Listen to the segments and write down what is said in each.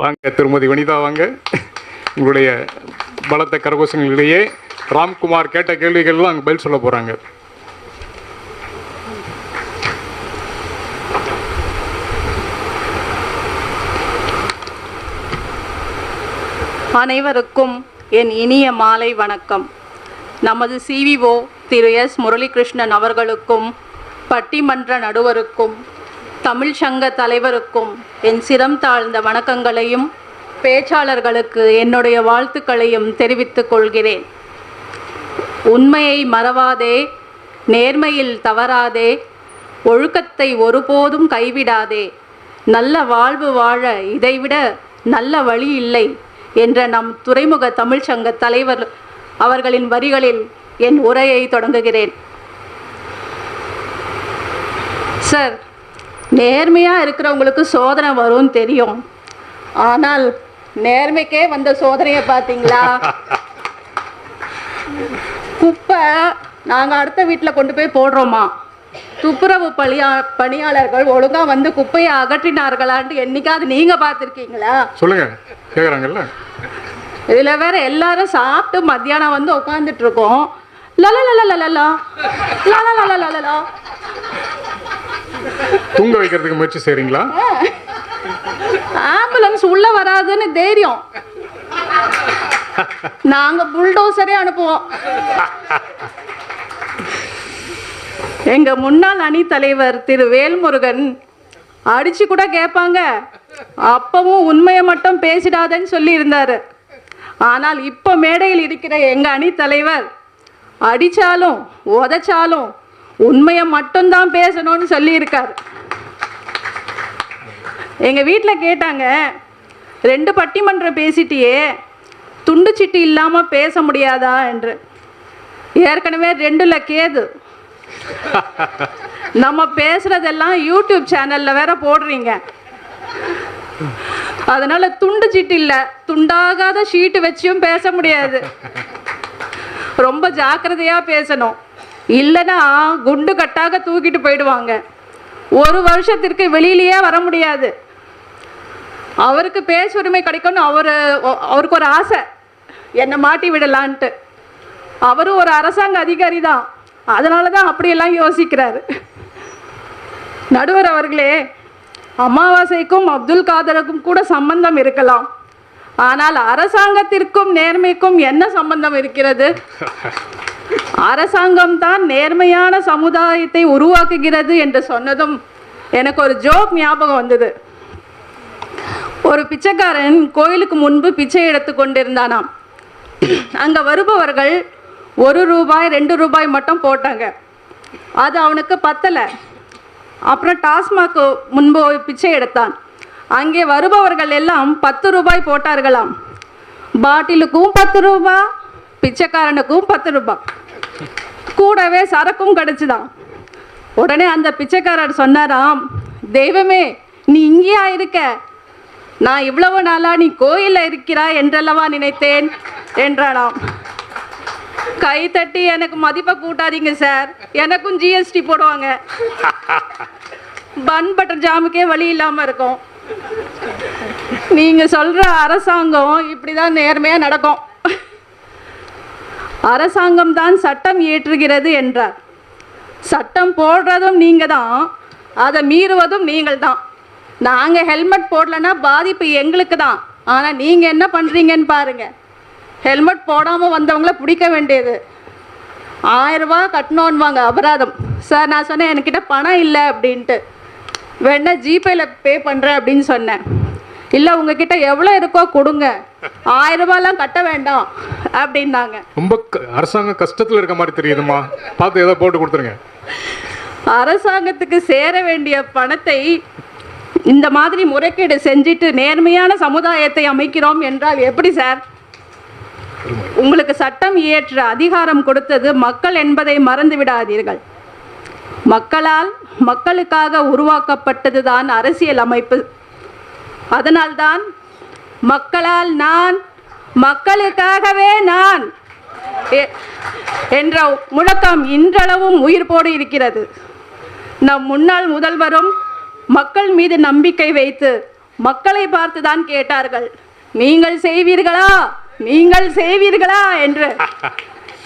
வாங்க திருமதி வனிதா வாங்க. உங்களுடைய பலத்த கரகோஷங்களிடையே ராம்குமார் கேட்ட கேள்விகள்லாம் அங்கே பதில் சொல்ல போகிறாங்க அனைவருக்கும் என் இனிய மாலை வணக்கம். நமது சிவிஓ திரு எஸ் முரளிகிருஷ்ணன் அவர்களுக்கும் பட்டிமன்ற நடுவருக்கும் தமிழ் சங்க தலைவருக்கும் என் சிரம் தாழ்ந்த வணக்கங்களையும் பேச்சாளர்களுக்கு என்னுடைய வாழ்த்துக்களையும் தெரிவித்துக் கொள்கிறேன். உண்மையை மறவாதே நேர்மையில் தவறாதே ஒழுக்கத்தை ஒருபோதும் கைவிடாதே நல்ல வாழ்வு வாழ இதைவிட நல்ல வழி இல்லை என்ற நம் துறைமுக தமிழ்ச்சங்க தலைவர் அவர்களின் வரிகளில் என் உரையை தொடங்குகிறேன். சார் நேர்மையாக இருக்கிறவங்களுக்கு சோதனை வரும்னு தெரியும். ஆனால் நேர்மைக்கே வந்த சோதனையை பார்த்தீங்களா? குப்பை நாங்கள் அடுத்த வீட்டில் கொண்டு போய் போடுறோமா? துப்புரவு பணியா பணியாளர்கள் ஒழுங்காக வந்து குப்பையை அகற்றினார்களான்ட்டு என்னைக்காவது நீங்கள் பார்த்துருக்கீங்களா? சொல்லுங்க கேட்குறாங்கல்ல இதில் வேற எல்லாரும் சாப்பிட்டு மத்தியானம் வந்து உட்காந்துட்டு இருக்கோம். லலலலலலலா. லலலலலலலா. தூங்க வைக்கிறதுக்கு முயற்சி செய்றீங்களா? ஆம்புலன்ஸ் உள்ள வராதுன்னு தைரியம். நாங்க புல்டோசரே அனுப்புவோம். எங்க முன்னாள் அணி தலைவர் திரு வேல்முருகன் அடிச்சு கூட கேட்பாங்க. அப்பவும் உண்மையை மட்டும் பேசிடாதேன்னு சொல்லி இருந்தாரு ஆனால் இப்போ மேடையில் இருக்கிற எங்க அணி தலைவர் அடிச்சாலும் உதைச்சாலும் உண்மையை மட்டும்தான் பேசணும்னு சொல்லியிருக்காரு. எங்கள் வீட்டில் கேட்டாங்க ரெண்டு பட்டிமன்றம் பேசிட்டியே துண்டு சிட்டு இல்லாமல் பேச முடியாதா? என்று. ஏற்கனவே ரெண்டுல கேது. நம்ம பேசுறதெல்லாம் யூடியூப் சேனல்ல வேற போடுறீங்க. அதனால துண்டு சீட்டு இல்லை துண்டாகாத ஷீட்டு வச்சும் பேச முடியாது. ரொம்ப ஜாக்கிரதையா பேசணும். இல்லைன்னா குண்டு கட்டாக தூக்கிட்டு போயிடுவாங்க. ஒரு வருஷத்திற்கு வெளியிலேயே வர முடியாது. அவருக்கு பேச்சுரிமை கிடைக்கும்னு அவர் அவருக்கு ஒரு ஆசை. என்னை மாட்டி விடலான்ட்டு. அவரும் ஒரு அரசாங்க அதிகாரி தான். அதனால தான் அப்படியெல்லாம் யோசிக்கிறாரு. நடுவர் அவர்களே அமாவாசைக்கும் அப்துல் காதருக்கும் கூட சம்பந்தம் இருக்கலாம். ஆனால் அரசாங்கத்திற்கும் நேர்மைக்கும் என்ன சம்பந்தம் இருக்கிறது? அரசாங்கம் தான் நேர்மையான சமுதாயத்தை உருவாக்குகிறது என்று சொன்னதும் எனக்கு ஒரு ஜோக் ஞாபகம் வந்தது. ஒரு பிச்சைக்காரன் கோயிலுக்கு முன்பு பிச்சை எடுத்து கொண்டிருந்தானாம். அங்கே வருபவர்கள் ஒரு ரூபாய் ரெண்டு ரூபாய் மட்டும் போட்டாங்க. அது அவனுக்கு பத்தலை. அப்புறம் டாஸ்மாக் முன்பு பிச்சை எடுத்தான். அங்கே வருபவர்கள் எல்லாம் பத்து ரூபாய் போட்டார்களாம். பாட்டிலுக்கும் பத்து ரூபாய் பிச்சைக்காரனுக்கும் பத்து ரூபாய் கூடவே சரக்கும் கிடச்சிதான் உடனே அந்த பிச்சைக்காரர் சொன்னாராம் தெய்வமே நீ இங்கேயா இருக்க? நான் இவ்வளவு நாளா நீ கோயிலில் இருக்கிறாய் என்றல்லவா நினைத்தேன்? என்றானாம் கை தட்டி எனக்கு மதிப்பை கூட்டாதீங்க சார் எனக்கும் ஜிஎஸ்டி போடுவாங்க. பன் பட்டர் ஜாமுக்கே வழி இல்லாம இருக்கும். நீங்க சொல்ற அரசாங்கம் இப்படிதான் நேர்மையா நடக்கும். அரசாங்கம் தான் சட்டம் இயற்றுகிறது என்றார். சட்டம் போடுறதும் நீங்க தான் அதை மீறுவதும் நீங்கள் தான் நாங்கள் ஹெல்மெட் போடலன்னா பாதிப்பு எங்களுக்கு தான் ஆனால் நீங்கள் என்ன பண்ணுறீங்கன்னு பாருங்க. ஹெல்மெட் போடாமல் வந்தவங்கள பிடிக்க வேண்டியது. ஆயிரம் ரூபாய் கட்டணுன்வாங்க அபராதம். சார் நான் சொன்னேன் என்கிட்ட பணம் இல்லை அப்படின்ட்டு. வேணா ஜிபேல பே பண்ணுறேன் அப்படின்னு சொன்னேன். இல்லை உங்ககிட்ட எவ்வளோ இருக்கோ கொடுங்க. ஆயிரம் ரூபாய்லாம் கட்ட வேண்டாம் அப்படின்னாங்க. ரொம்ப அரசாங்கம் கஷ்டத்தில் இருக்க மாதிரி தெரியுதுமா பார்த்து ஏதோ போட்டு கொடுத்துருங்க. அரசாங்கத்துக்கு சேர வேண்டிய பணத்தை இந்த மாதிரி முறைகேடு செஞ்சுட்டு நேர்மையான சமுதாயத்தை அமைக்கிறோம் என்றால் எப்படி சார் உங்களுக்கு சட்டம் இயற்ற அதிகாரம் கொடுத்தது மக்கள் என்பதை மறந்து விடாதீர்கள். மக்களால் மக்களுக்காக உருவாக்கப்பட்டதுதான் அரசியல் அமைப்பு. அதனால்தான் மக்களால் நான் மக்களுக்காகவே நான் என்ற முழக்கம் இன்றளவும் உயிர் போடு இருக்கிறது. நம் முன்னாள் முதல்வரும் மக்கள் மீது நம்பிக்கை வைத்து மக்களை பார்த்து தான் கேட்டார்கள். நீங்கள் செய்வீர்களா? நீங்கள் செய்வீர்களா? என்று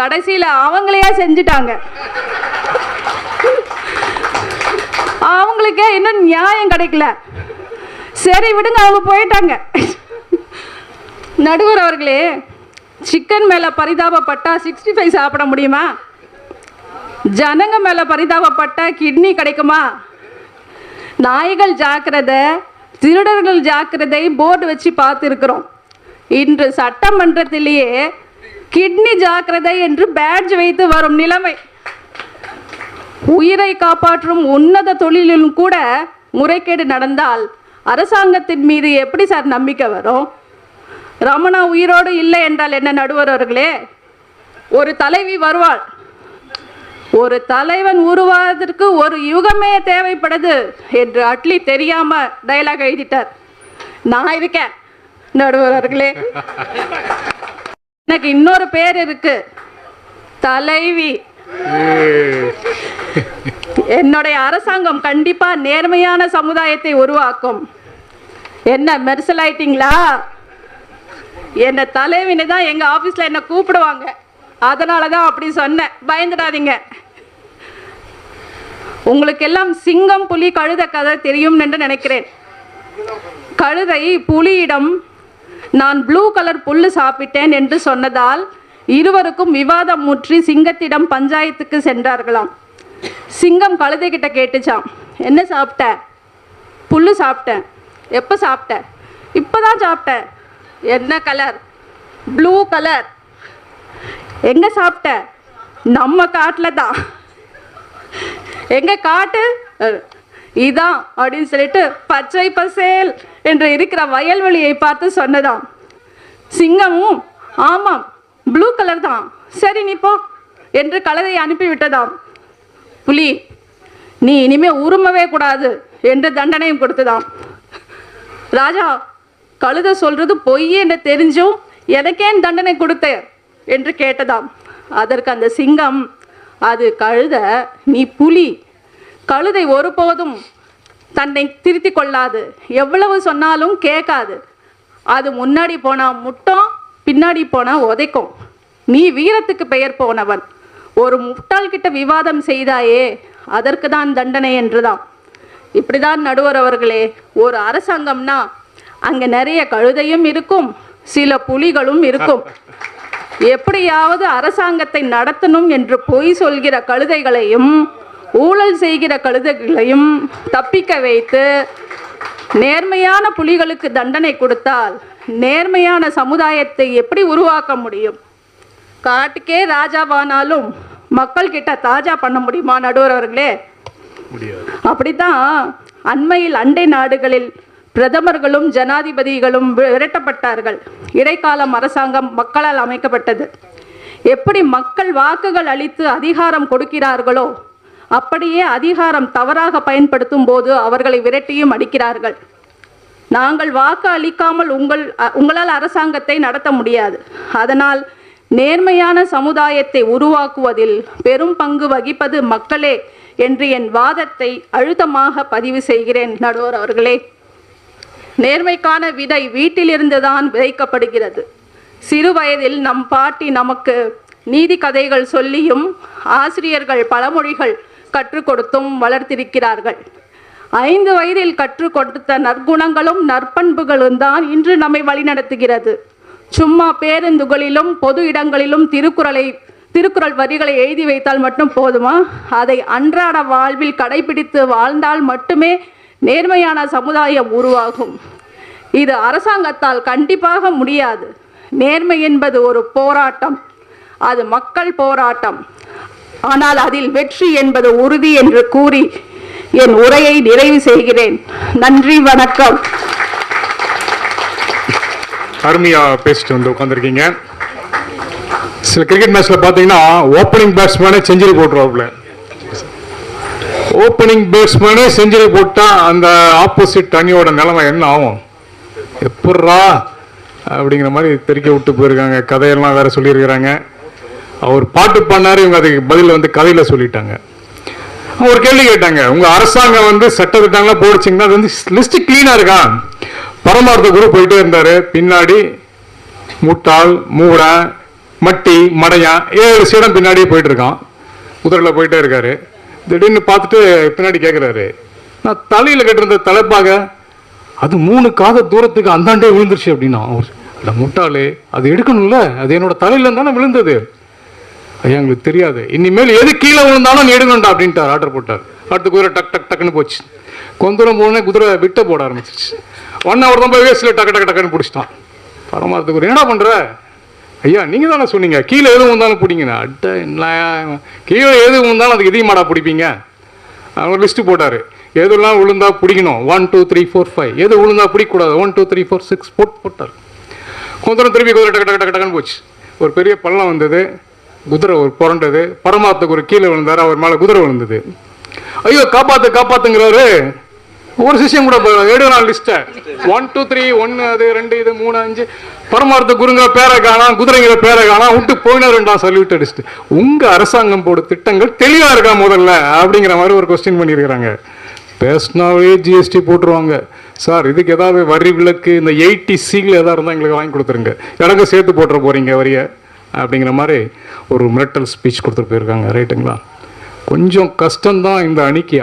கடைசியில் அவங்களையே செஞ்சுட்டாங்க. அவங்களுக்கே இன்னும் நியாயம் கிடைக்கல. சரி விடுங்க அவங்க போயிட்டாங்க. நடுவர் அவர்களே சிக்கன் மேலே பரிதாபப்பட்டா சிக்ஸ்டி ஃபைவ் சாப்பிட முடியுமா? ஜனங்க மேலே பரிதாபப்பட்டா கிட்னி கிடைக்குமா? நாய்கள் ஜாக்கிரதை திருடர்கள் ஜாக்கிரதை போர்டு வச்சு பார்த்துருக்குறோம். இன்று சட்டமன்றத்திலேயே கிட்னி ஜாக்கிரதை என்று பேட்ஜ் வைத்து வரும் நிலைமை. உயிரை காப்பாற்றும் உன்னத தொழிலிலும் கூட முறைகேடு நடந்தால் அரசாங்கத்தின் மீது எப்படி சார் நம்பிக்கை வரும்? ரமணா உயிரோடு இல்லை என்றால் என்ன நடுவர் அவர்களே? ஒரு தலைவி வருவாள். ஒரு தலைவன் உருவாவதற்கு ஒரு யுகமே தேவைப்படுது என்று அட்லி தெரியாம டைலாக் எழுதிட்டார். நான் இருக்கேன் நடுவர்களே எனக்கு இன்னொரு பேர் இருக்கு. தலைவி. என்னுடைய அரசாங்கம் கண்டிப்பா நேர்மையான சமுதாயத்தை உருவாக்கும். என்ன மெர்சல் ஆயிட்டீங்களா? என்ன தலைவின்னு தான் எங்க ஆபீஸ்ல என்ன கூப்பிடுவாங்க. அதனால தான் அப்படி சொன்னேன். பயந்துடாதீங்க. உங்களுக்கெல்லாம் சிங்கம் புலி கழுத கதை தெரியும் என்று நினைக்கிறேன். கழுதை புலியிடம் நான் ப்ளூ கலர் புல்லு சாப்பிட்டேன் என்று சொன்னதால் இருவருக்கும் விவாதம் முற்றி சிங்கத்திடம் பஞ்சாயத்துக்கு சென்றார்களாம். சிங்கம் கழுதை கிட்ட கேட்டுச்சாம். என்ன சாப்பிட்ட? புல்லு சாப்பிட்டேன் எப்போ சாப்பிட்ட? இப்போதான் சாப்பிட்டேன் என்ன கலர்? Blue colour. எங்க சாப்பிட்ட? நம்ம காட்டில் தான் எங்க காட்டு? இதான் அப்படின்னு சொல்லிட்டு பச்சை பசேல் என்று இருக்கிற வயல்வெளியை பார்த்து சொன்னதாம். சிங்கமும் ஆமாம் ப்ளூ கலர் தான். சரி நீ போ என்று கழுதையை அனுப்பிவிட்டதாம். புலி நீ இனிமே உருமவே கூடாது என்று தண்டனையும் கொடுத்ததாம். ராஜா கழுத சொல்றது பொய் என்று தெரிஞ்சும் எனக்கேன் தண்டனை கொடுத்தேன். என்று கேட்டதாம். அதற்கு அந்த சிங்கம் அது கழுத நீ புலி. கழுதை ஒருபோதும் தன்னை திருத்தி கொள்ளாது. எவ்வளவு சொன்னாலும் கேட்காது. அது முன்னாடி போனால் முட்டம் பின்னாடி போனால் உதைக்கும். நீ வீரத்துக்கு பெயர் போனவன். ஒரு முட்டாள்கிட்ட விவாதம் செய்தாயே அதற்கு தான் தண்டனை என்றுதான். இப்படிதான் நடுவர் அவர்களே ஒரு அரசாங்கம்னா அங்கே நிறைய கழுதையும் இருக்கும் சில புலிகளும் இருக்கும். எப்படியாவது அரசாங்கத்தை நடத்தணும் என்று பொய் சொல்கிற கழுதைகளையும் ஊழல் செய்கிற கழுதைகளையும் தப்பிக்க வைத்து நேர்மையான புலிகளுக்கு தண்டனை கொடுத்தால் நேர்மையான சமுதாயத்தை எப்படி உருவாக்க முடியும்? காட்டுக்கே ராஜாவானாலும் மக்கள் கிட்ட தாஜா பண்ண முடியுமா நடுவர் அவர்களே? அப்படித்தான் அண்மையில் அண்டை நாடுகளில் பிரதமர்களும் ஜனாதிபதிகளும் விரட்டப்பட்டார்கள். இடைக்காலம் அரசாங்கம் மக்களால் அமைக்கப்பட்டது. எப்படி மக்கள் வாக்குகள் அளித்து அதிகாரம் கொடுக்கிறார்களோ அப்படியே அதிகாரம் தவறாக பயன்படுத்தும் போது அவர்களை விரட்டியும் அடிக்கிறார்கள். நாங்கள் வாக்கு அளிக்காமல் உங்கள் அ- உங்களால் அரசாங்கத்தை நடத்த முடியாது. அதனால் நேர்மையான சமுதாயத்தை உருவாக்குவதில் பெரும் பங்கு வகிப்பது மக்களே என்று என் வாதத்தை அழுத்தமாக பதிவு செய்கிறேன். நடுவர் அவர்களே. நேர்மைக்கான விதை வீட்டிலிருந்துதான் விதைக்கப்படுகிறது. சிறு வயதில் நம் பாட்டி நமக்கு நீதி கதைகள் சொல்லியும் ஆசிரியர்கள் பழமொழிகள் கற்றுக் கொடுத்தும் வளர்த்திருக்கிறார்கள். ஐந்து வயதில் கற்றுக் கொடுத்த நற்குணங்களும் நற்பண்புகளும் தான் இன்று நம்மை வழிநடத்துகிறது. சும்மா பேருந்துகளிலும் பொது இடங்களிலும் திருக்குறளை திருக்குறள் வரிகளை எழுதி வைத்தால் மட்டும் போதுமா? அதை அன்றாட வாழ்வில் கடைபிடித்து வாழ்ந்தால் மட்டுமே நேர்மையான சமுதாயம் உருவாகும். இது அரசாங்கத்தால் கண்டிப்பாக முடியாது. நேர்மை என்பது ஒரு போராட்டம். அது மக்கள் போராட்டம். ஆனால் அதில் வெற்றி என்பது உறுதி என்று கூறி என் உரையை நிறைவு செய்கிறேன். நன்றி வணக்கம். அருமையா பேசிட்டு வந்து உட்காந்துருக்கீங்க சில கிரிக்கெட் மேட்ச்ல பாத்தீங்கன்னா ஓப்பனிங் பேட்ஸ்மேனே செஞ்சுரி போட்டுருவாப்ல ஓப்பனிங் பேட்ஸ்மேனே செஞ்சுரி போட்டால் அந்த ஆப்போசிட் அணியோட நிலைமை என்ன ஆகும்? எப்பட்றா? அப்படிங்கிற மாதிரி தெரிக்க விட்டு போயிருக்காங்க. கதையெல்லாம் வேற சொல்லியிருக்கிறாங்க. அவர் பாட்டு பண்ணார் இவங்க அதுக்கு பதில் வந்து கதையில் சொல்லிட்டாங்க. ஒரு கேள்வி கேட்டாங்க. உங்கள் அரசாங்கம் வந்து சட்ட திட்டங்கள்லாம் போடுச்சிங்கன்னா அது வந்து லிஸ்ட்டு க்ளீனாக இருக்கா? பரமார்த்த குரு போயிட்டே இருந்தார். பின்னாடி முட்டாள் மூடை மட்டி மடையான் ஏழு சீடம் பின்னாடியே போயிட்டு இருக்கான். குதிரையில் போயிட்டே இருக்காரு. திடீர்னு பார்த்துட்டு பின்னாடி கேட்குறாரு நான் தலையில் கட்டிருந்த தலைப்பாக அது மூணு காத தூரத்துக்கு அந்தாண்டே விழுந்துருச்சு அப்படின்னா அவர் அந்த முட்டாளே அது எடுக்கணும்ல அது என்னோட தலையில தானே விழுந்தது. ஐயா எங்களுக்கு தெரியாது. இனிமேல் எது கீழே விழுந்தாலும் நீ எடுக்கணும்டா அப்படின்ட்டார். ஆர்டர் போட்டார். அடுத்த குதிரை டக் டக் டக்குன்னு போச்சு. கொஞ்ச தூரம் போனே குதிரை விட்ட போட ஆரம்பிச்சிருச்சு. ஒன் ஹவர் தான் போய் வேஸ்ட்டில் டக்கு டக்கு டக்குன்னு பிடிச்சிட்டான். பரமார்த்த குரு என்னடா பண்ணுற ஐயா நீங்கள் தானே சொன்னீங்க. கீழே எதுவும் வந்தாலும் பிடிங்கண்ணா. அட்ட என்ன கீழே எது வந்தாலும் அதுக்கு இதையும் மாடா பிடிப்பீங்க? அவர் லிஸ்ட்டு போட்டார். எதுலாம் விழுந்தா பிடிக்கணும்? One two three four five எது விழுந்தா பிடிக்கக்கூடாது? One two three four six boat போட்டார். கொஞ்சம் திரும்பி குதிரை டக்கு டக்கு டக்கு டக்குன்னு போச்சு. ஒரு பெரிய பள்ளம் வந்தது. குதிரை ஒரு புரண்டது. பரமாத்துக்கு ஒரு கீழே விழுந்தார். அவர் மேலே குதிரை விழுந்தது. ஐயோ காப்பாற்று காப்பாற்றுங்கிறாரு ஒரு சிஷியம் கூட எடுக்கிறான் லிஸ்ட்டை ஒன் டூ த்ரீ ஒன்று அது ரெண்டு இது மூணு அஞ்சு. பரமார்த்த குருங்கிற பேரை காணாம் குதிரைங்கிற பேரை காணாம் விட்டு போயினா ரெண்டாம் சல்யூட் அடிச்சுட்டு உங்கள் அரசாங்கம் போட திட்டங்கள் தெளிவாக இருக்கா முதல்ல? அப்படிங்கிற மாதிரி ஒரு கொஸ்டின் பண்ணியிருக்கிறாங்க. பேசினாவே ஜிஎஸ்டி போட்டுருவாங்க. சார் இதுக்கு ஏதாவது வரி விலக்கு இந்த எயிட்டி சீல் ஏதாவது இருந்தால் எங்களுக்கு வாங்கி கொடுத்துருங்க. எனக்கு சேர்த்து போட்டுற போகிறீங்க வரிய. அப்படிங்கிற மாதிரி ஒரு மிரட்டல் ஸ்பீச் கொடுத்துட்டு போயிருக்காங்க. ரைட்டுங்களா கொஞ்சம் கஷ்டம்தான் இந்த அணிக்கு.